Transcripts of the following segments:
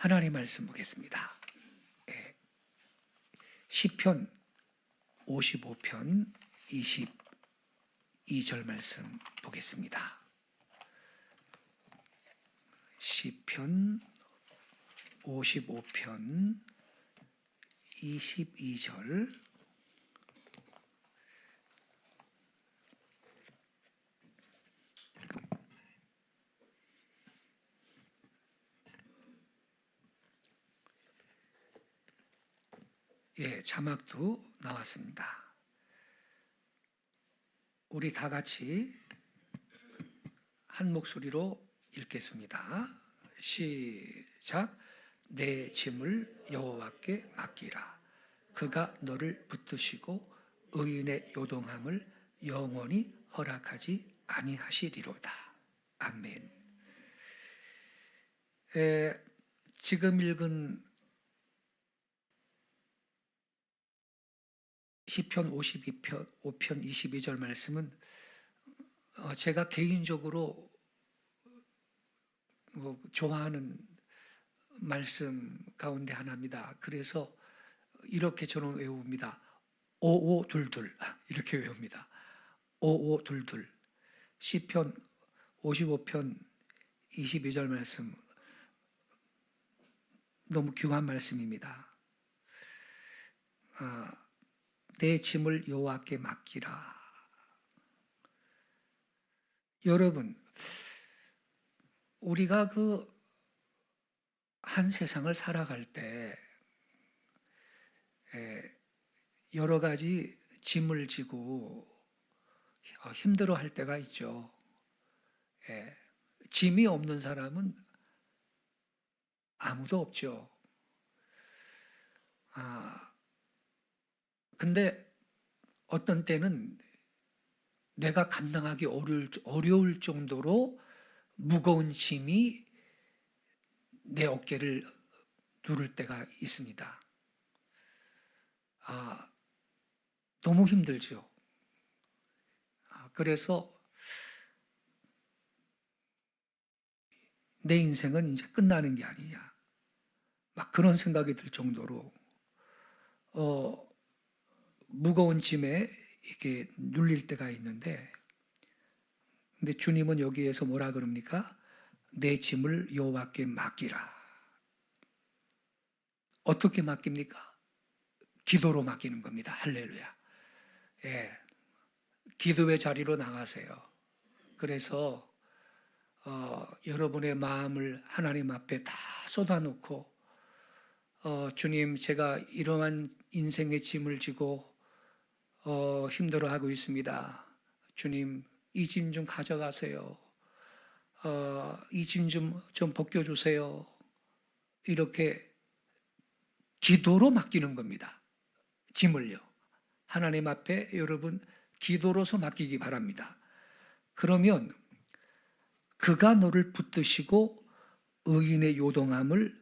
하나님 말씀 보겠습니다. 예. 시편 55편 22절 말씀 보겠습니다. 시편 55편 22절 예, 자막도 나왔습니다. 우리 다 같이 한 목소리로 읽겠습니다. 시작. 내 짐을 여호와께 맡기라. 그가 너를 붙드시고 의인의 요동함을 영원히 허락하지 아니하시리로다. 아멘. 에, 지금 읽은 시편 52편 5편 22절 말씀은 어, 제가 개인적으로 뭐 좋아하는 말씀 가운데 하나입니다. 그래서 이렇게 저는 외웁니다. 오오둘둘 이렇게 외웁니다. 오오둘둘 시편 55편 22절 말씀 너무 귀한 말씀입니다. 아, 내 짐을 여호와께 맡기라. 여러분, 우리가 그 한 세상을 살아갈 때 에, 여러 가지 짐을 지고 어, 힘들어 할 때가 있죠. 에, 짐이 없는 사람은 아무도 없죠. 아, 근데 어떤 때는 내가 감당하기 어려울, 어려울 정도로 무거운 짐이 내 어깨를 누를 때가 있습니다. 아, 너무 힘들죠. 아, 그래서 내 인생은 이제 끝나는 게 아니냐. 막 그런 생각이 들 정도로, 어, 무거운 짐에 이게 눌릴 때가 있는데, 근데 주님은 여기에서 뭐라 그럽니까? 내 짐을 여호와께 맡기라. 어떻게 맡깁니까? 기도로 맡기는 겁니다. 할렐루야. 예. 기도의 자리로 나가세요. 그래서 어, 여러분의 마음을 하나님 앞에 다 쏟아놓고 어, 주님 제가 이러한 인생의 짐을 지고 어, 힘들어하고 있습니다. 주님 이 짐 좀 가져가세요. 어, 이짐 좀 좀 벗겨주세요. 이렇게 기도로 맡기는 겁니다. 짐을요. 하나님 앞에 여러분 기도로서 맡기기 바랍니다. 그러면 그가 너를 붙드시고 의인의 요동함을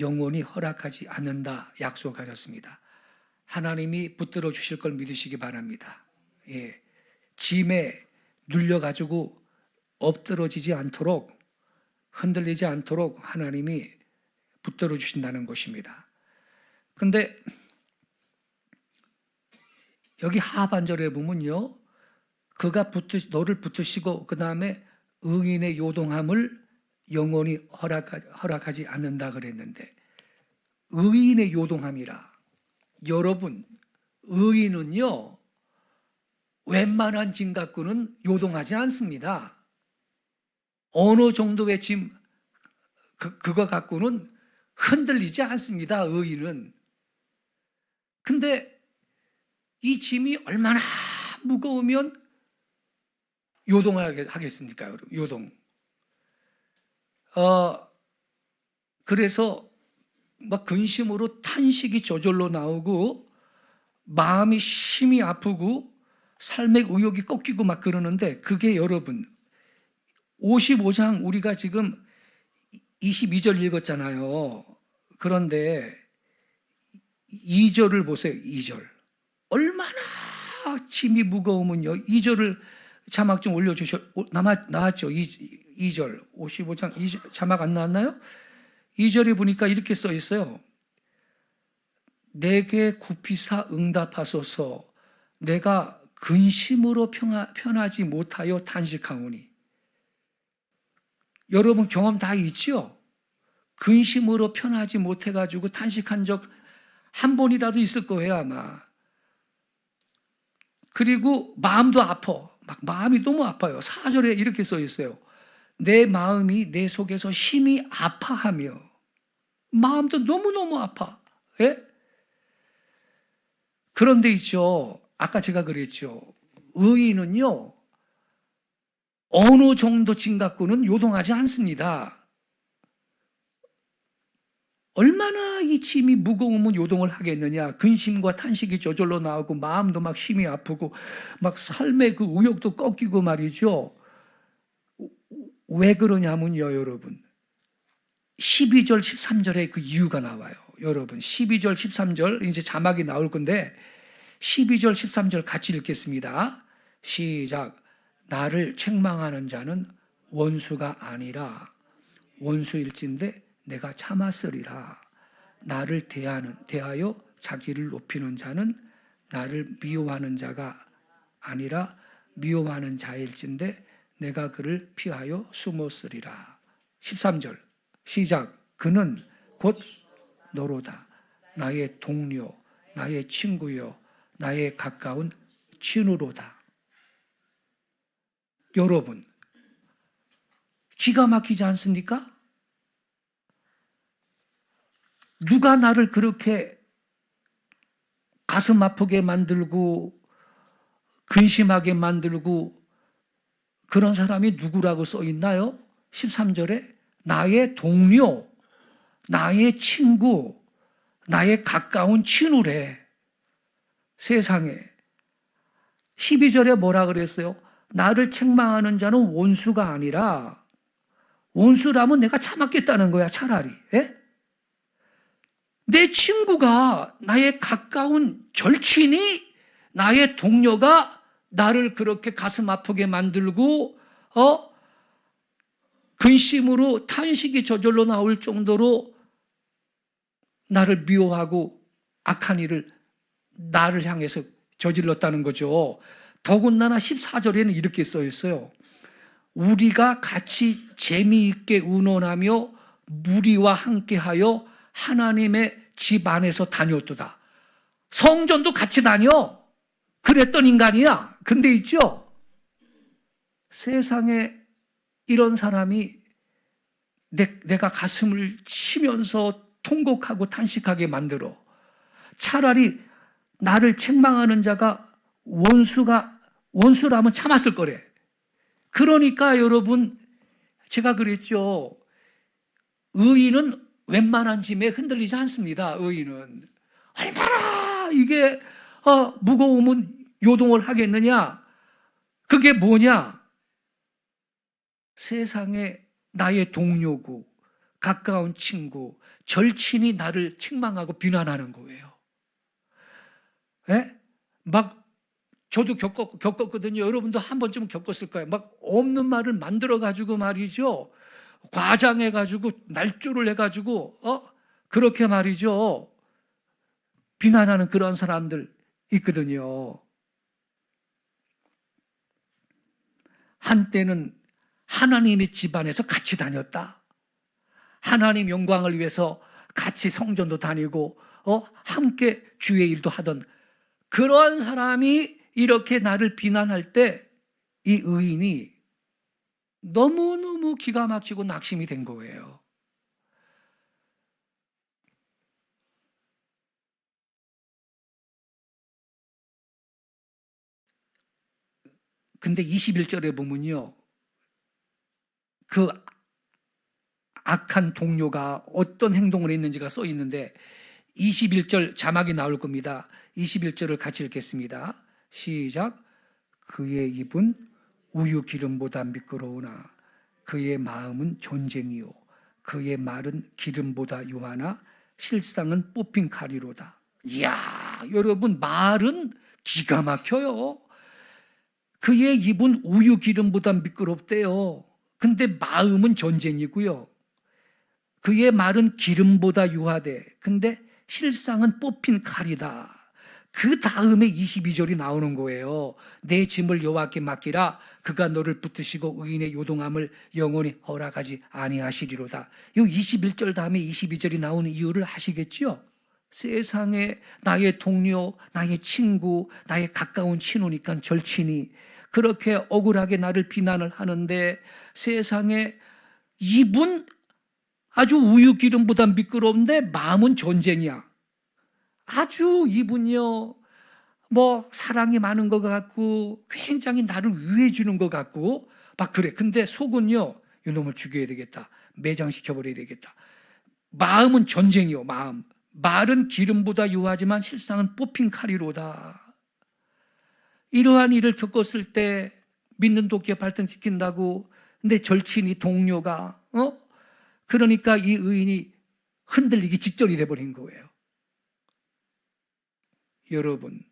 영원히 허락하지 않는다 약속하셨습니다. 하나님이 붙들어 주실 걸 믿으시기 바랍니다. 예. 짐에 눌려 가지고 엎드러지지 않도록 흔들리지 않도록 하나님이 붙들어 주신다는 것입니다. 근데 여기 하반절에 보면요. 그가 붙드 너를 붙드시고 그다음에 의인의 요동함을 영원히 허락하, 허락하지 않는다 그랬는데 의인의 요동함이라 여러분 의인은요 웬만한 짐 갖고는 요동하지 않습니다. 어느 정도의 짐 그, 그거 갖고는 흔들리지 않습니다. 의인은. 근데 이 짐이 얼마나 무거우면 요동하겠습니까? 요동. 어, 그래서 막 근심으로 탄식이 저절로 나오고 마음이 심히 아프고 삶의 의욕이 꺾이고 막 그러는데 그게 여러분 55장 우리가 지금 22절 읽었잖아요. 그런데 2절을 보세요. 2절. 얼마나 짐이 무거우면요. 2절을 자막 좀 올려주셔. 남아, 나왔죠. 2, 2절. 55장 2절, 자막 안 나왔나요? 2절에 보니까 이렇게 써 있어요. 내게 굽히사 응답하소서. 내가 근심으로 편하지 못하여 탄식하오니. 여러분 경험 다 있죠? 근심으로 편하지 못해가지고 탄식한 적 한 번이라도 있을 거예요 아마. 그리고 마음도 아파. 막 마음이 너무 아파요. 4절에 이렇게 써 있어요. 내 마음이 내 속에서 심히 아파하며 마음도 너무너무 아파 예? 그런데 있죠. 아까 제가 그랬죠. 의인은요, 어느 정도 짐 갖고는 요동하지 않습니다. 얼마나 이 짐이 무거우면 요동을 하겠느냐. 근심과 탄식이 저절로 나오고 마음도 막 심히 아프고 막 삶의 그 우욕도 꺾이고 말이죠. 왜 그러냐면요, 여러분. 12절, 13절에 그 이유가 나와요. 여러분, 12절, 13절, 이제 자막이 나올 건데, 12절, 13절 같이 읽겠습니다. 시작. 나를 책망하는 자는 원수가 아니라 원수일진데 내가 참았으리라. 나를 대하는, 대하여 자기를 높이는 자는 나를 미워하는 자가 아니라 미워하는 자일진데 내가 그를 피하여 숨었으리라. 13절. 시작. 그는 곧 너로다. 나의 동료, 나의 친구요, 나의 가까운 친우로다. 여러분, 기가 막히지 않습니까? 누가 나를 그렇게 가슴 아프게 만들고 근심하게 만들고 그런 사람이 누구라고 써 있나요? 13절에 나의 동료, 나의 친구, 나의 가까운 친우래. 세상에. 12절에 뭐라 그랬어요? 나를 책망하는 자는 원수가 아니라 원수라면 내가 참았겠다는 거야, 차라리. 예? 내 친구가 나의 가까운 절친이 나의 동료가 나를 그렇게 가슴 아프게 만들고 어 근심으로 탄식이 저절로 나올 정도로 나를 미워하고 악한 일을 나를 향해서 저질렀다는 거죠. 더군다나 14절에는 이렇게 써 있어요. 우리가 같이 재미있게 의논하며 무리와 함께하여 하나님의 집 안에서 다녔도다. 성전도 같이 다녀. 그랬던 인간이야. 근데 있죠? 세상에 이런 사람이 내, 내가 가슴을 치면서 통곡하고 탄식하게 만들어. 차라리 나를 책망하는 자가 원수가, 원수라면 참았을 거래. 그러니까 여러분, 제가 그랬죠. 의인은 웬만한 짐에 흔들리지 않습니다. 의인은. 얼마나 이게, 어, 무거우면 요동을 하겠느냐? 그게 뭐냐? 세상에 나의 동료고, 가까운 친구, 절친이 나를 책망하고 비난하는 거예요. 예? 막 저도 겪었, 겪었거든요. 여러분도 한 번쯤 겪었을 거예요. 막 없는 말을 만들어 가지고 말이죠. 과장해 가지고 날조를 해 가지고 어 그렇게 말이죠. 비난하는 그런 사람들 있거든요. 한때는 하나님의 집안에서 같이 다녔다. 하나님 영광을 위해서 같이 성전도 다니고 어 함께 주의 일도 하던 그러한 사람이 이렇게 나를 비난할 때 이 의인이 너무너무 기가 막히고 낙심이 된 거예요. 근데 21절에 보면요. 그 악한 동료가 어떤 행동을 했는지가 써 있는데 21절 자막이 나올 겁니다. 21절을 같이 읽겠습니다. 시작. 그의 입은 우유 기름보다 미끄러우나 그의 마음은 전쟁이요. 그의 말은 기름보다 유하나 실상은 뽑힌 칼이로다. 이야, 여러분, 말은 기가 막혀요. 그의 입은 우유 기름보다 미끄럽대요. 근데 마음은 전쟁이고요. 그의 말은 기름보다 유하되 근데 실상은 뽑힌 칼이다. 그 다음에 22절이 나오는 거예요. 내 짐을 여호와께 맡기라. 그가 너를 붙드시고 의인의 요동함을 영원히 허락하지 아니하시리로다. 이 21절 다음에 22절이 나오는 이유를 아시겠지요? 세상에 나의 동료, 나의 친구, 나의 가까운 친구니까 절친이 그렇게 억울하게 나를 비난을 하는데 세상에 입은 아주 우유 기름보다 미끄러운데 마음은 전쟁이야. 아주 이분요, 뭐, 사랑이 많은 것 같고, 굉장히 나를 위해 주는 것 같고, 막 그래. 근데 속은요, 이놈을 죽여야 되겠다. 매장시켜 버려야 되겠다. 마음은 전쟁이요, 마음. 말은 기름보다 유하지만 실상은 뽑힌 칼이로다. 이러한 일을 겪었을 때 믿는 도끼에 발등 지킨다고 근데 절친이 동료가 어 그러니까 이 의인이 흔들리기 직전이 돼 버린 거예요. 여러분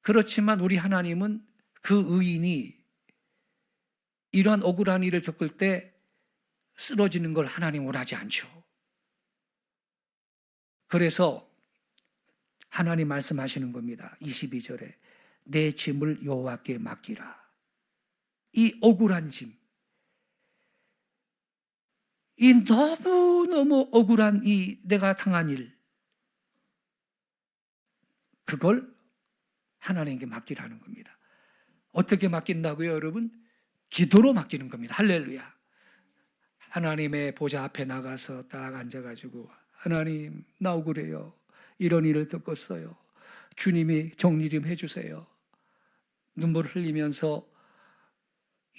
그렇지만 우리 하나님은 그 의인이 이러한 억울한 일을 겪을 때 쓰러지는 걸 하나님 원하지 않죠. 그래서 하나님 말씀하시는 겁니다. 22절에 내 짐을 여호와께 맡기라. 이 억울한 짐. 이 너무너무 억울한 이 내가 당한 일. 그걸 하나님께 맡기라는 겁니다. 어떻게 맡긴다고요, 여러분? 기도로 맡기는 겁니다. 할렐루야. 하나님의 보좌 앞에 나가서 딱 앉아가지고 하나님 나 억울해요. 이런 일을 겪었어요. 주님이 정리 좀 해주세요. 눈물 흘리면서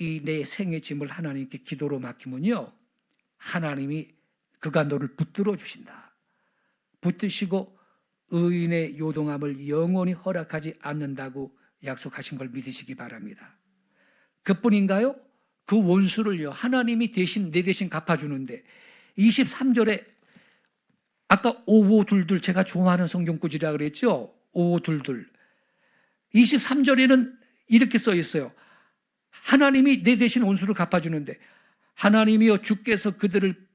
이 내 생의 짐을 하나님께 기도로 맡기면요. 하나님이 그가 너를 붙들어 주신다. 붙드시고 의인의 요동함을 영원히 허락하지 않는다고 약속하신 걸 믿으시기 바랍니다. 그뿐인가요? 그 원수를요. 하나님이 대신 내 대신 갚아주는데 23절에 아까 오오둘둘 제가 좋아하는 성경구지라 그랬죠. 오오둘둘 23절에는 이렇게 써 있어요. 하나님이 내 대신 원수를 갚아주는데 하나님이여 주께서 그들을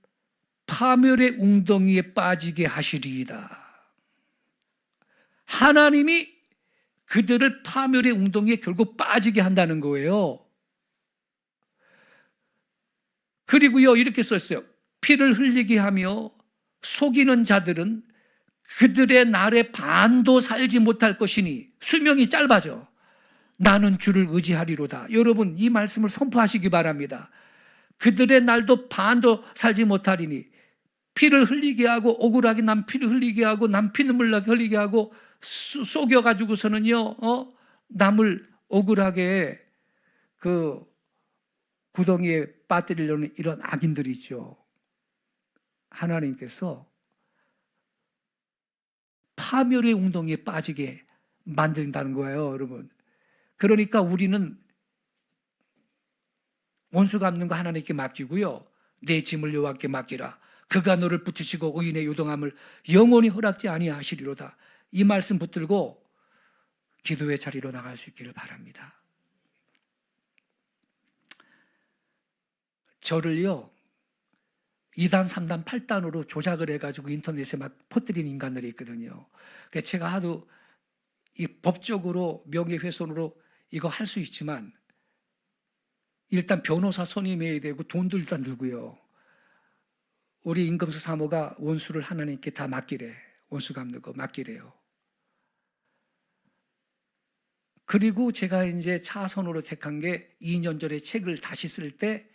파멸의 웅덩이에 빠지게 하시리이다. 하나님이 그들을 파멸의 웅덩이에 결국 빠지게 한다는 거예요. 그리고요, 이렇게 썼어요. 피를 흘리게 하며 속이는 자들은 그들의 날에 반도 살지 못할 것이니 수명이 짧아져. 나는 주를 의지하리로다. 여러분, 이 말씀을 선포하시기 바랍니다. 그들의 날도 반도 살지 못하리니 피를 흘리게 하고 억울하게 남 피를 흘리게 하고 남 피눈물 흘리게 하고 속여 가지고서는요 어? 남을 억울하게 그 구덩이에 빠뜨리려는 이런 악인들이죠. 하나님께서 파멸의 웅덩이에 빠지게 만든다는 거예요, 여러분. 그러니까 우리는 원수 갚는 거 하나님께 맡기고요. 내 짐을 여호와께 맡기라. 그가 너를 붙이시고 의인의 요동함을 영원히 허락지 아니하시리로다. 이 말씀 붙들고 기도의 자리로 나갈 수 있기를 바랍니다. 저를요, 2단, 3단, 8단으로 조작을 해가지고 인터넷에 막 퍼뜨린 인간들이 있거든요. 그래서 제가 하도 이 법적으로 명예훼손으로 이거 할 수 있지만 일단 변호사 선임해야 되고 돈도 일단 들고요. 우리 임금수 사모가 원수를 하나님께 다 맡기래. 원수 갚는 거 맡기래요. 그리고 제가 이제 차선으로 택한 게 2년 전에 책을 다시 쓸 때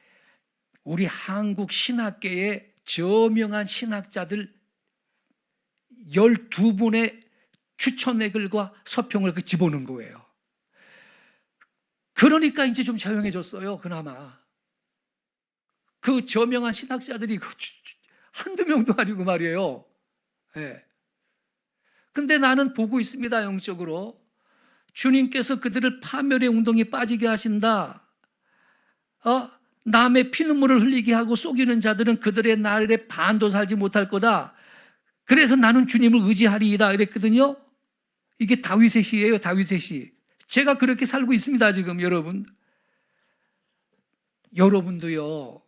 우리 한국 신학계의 저명한 신학자들 12분의 추천의글과 서평을 그 집어넣은 거예요. 그러니까 이제 좀 조용해졌어요, 그나마. 그 저명한 신학자들이 그 한두 명도 아니고 말이에요. 예. 근데 나는 보고 있습니다, 영적으로. 주님께서 그들을 파멸의 웅덩이에 빠지게 하신다. 어? 남의 피눈물을 흘리게 하고 속이는 자들은 그들의 날에 반도 살지 못할 거다. 그래서 나는 주님을 의지하리이다. 이랬거든요. 이게 다윗의 시예요, 다윗의 시. 제가 그렇게 살고 있습니다, 지금 여러분. 여러분도요,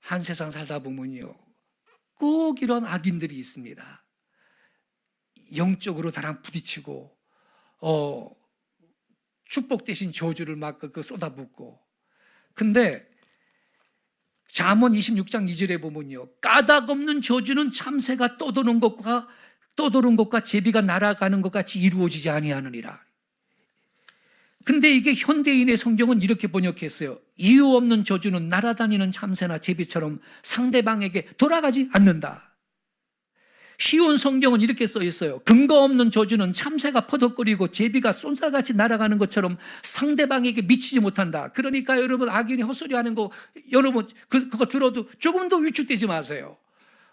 한 세상 살다 보면요, 꼭 이런 악인들이 있습니다. 영적으로 나랑 부딪히고, 어, 축복 대신 저주를 막그 쏟아붓고. 근데 잠언 26장 2절에 보면요. 까닭 없는 저주는 참새가 떠도는 것과 떠도는 것과 제비가 날아가는 것 같이 이루어지지 아니하느니라. 근데 이게 현대인의 성경은 이렇게 번역했어요. 이유 없는 저주는 날아다니는 참새나 제비처럼 상대방에게 돌아가지 않는다. 쉬운 성경은 이렇게 써 있어요. 근거 없는 저주는 참새가 퍼덕거리고 제비가 쏜살같이 날아가는 것처럼 상대방에게 미치지 못한다. 그러니까 여러분 악인이 헛소리하는 거 여러분 그, 그거 들어도 조금도 위축되지 마세요.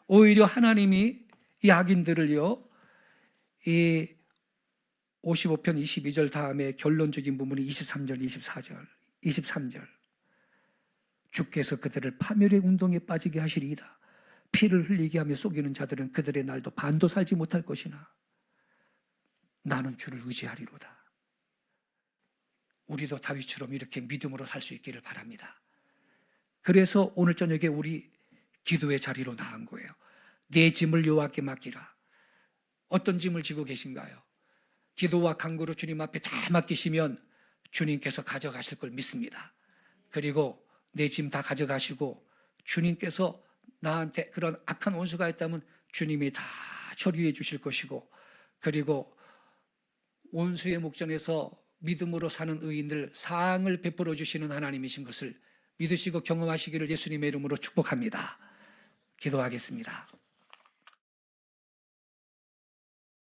오히려 하나님이 이 악인들을요. 이 55편 22절 다음에 결론적인 부분이 23절, 24절, 23절. 주께서 그들을 파멸의 운동에 빠지게 하시리이다. 피를 흘리게 하며 속이는 자들은 그들의 날도 반도 살지 못할 것이나 나는 주를 의지하리로다. 우리도 다윗처럼 이렇게 믿음으로 살 수 있기를 바랍니다. 그래서 오늘 저녁에 우리 기도의 자리로 나간 거예요. 내 짐을 여호와께 맡기라. 어떤 짐을 지고 계신가요? 기도와 간구로 주님 앞에 다 맡기시면 주님께서 가져가실 걸 믿습니다. 그리고 내 짐 다 가져가시고 주님께서 나한테 그런 악한 원수가 있다면 주님이 다 처리해 주실 것이고 그리고 원수의 목전에서 믿음으로 사는 의인들 사항을 베풀어 주시는 하나님이신 것을 믿으시고 경험하시기를 예수님의 이름으로 축복합니다. 기도하겠습니다.